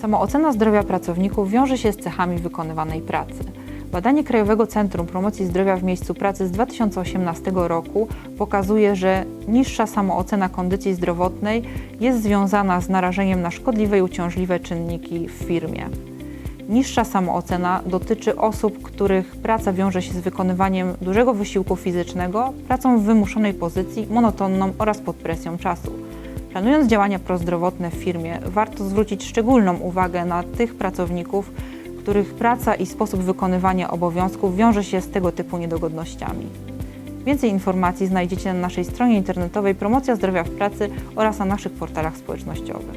Samoocena zdrowia pracowników wiąże się z cechami wykonywanej pracy. Badanie Krajowego Centrum Promocji Zdrowia w Miejscu Pracy z 2018 roku pokazuje, że niższa samoocena kondycji zdrowotnej jest związana z narażeniem na szkodliwe i uciążliwe czynniki w firmie. Niższa samoocena dotyczy osób, których praca wiąże się z wykonywaniem dużego wysiłku fizycznego, pracą w wymuszonej pozycji, monotonną oraz pod presją czasu. Planując działania prozdrowotne w firmie, warto zwrócić szczególną uwagę na tych pracowników, których praca i sposób wykonywania obowiązków wiąże się z tego typu niedogodnościami. Więcej informacji znajdziecie na naszej stronie internetowej Promocja Zdrowia w Pracy oraz na naszych portalach społecznościowych.